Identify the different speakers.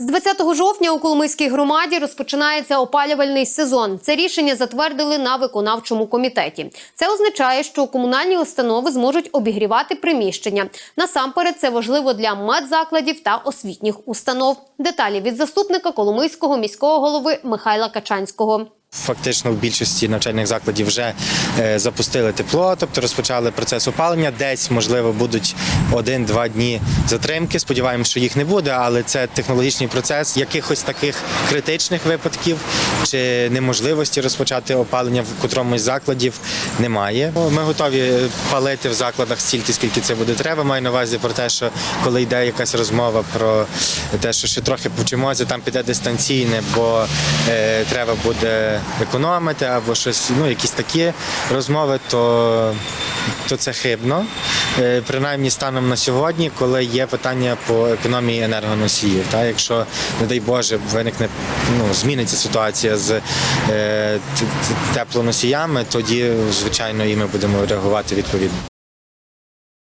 Speaker 1: З 20 жовтня у Коломийській громаді розпочинається опалювальний сезон. Це рішення затвердили на виконавчому комітеті. Це означає, що комунальні установи зможуть обігрівати приміщення. Насамперед, це важливо для медзакладів та освітніх установ. Деталі від заступника Коломийського міського голови Михайла Качанського.
Speaker 2: Фактично в більшості навчальних закладів вже е, запустили тепло, тобто розпочали процес опалення. Десь, можливо, будуть один-два дні затримки. Сподіваємося, що їх не буде, але це технологічний процес. Якихось таких критичних випадків чи неможливості розпочати опалення в котромусь закладів немає. Ми готові палити в закладах стільки, скільки це буде треба. Маю на увазі про те, що коли йде якась розмова про те, що ще трохи повчимося, там піде дистанційне, бо е, треба буде економити або щось, ну якісь такі розмови, то, то це хибно. Е, принаймні станом на сьогодні, коли є питання по економії енергоносіїв. Та якщо, не дай Боже, виникне ну, зміниться ситуація з е, теплоносіями, тоді звичайно і ми будемо реагувати відповідно.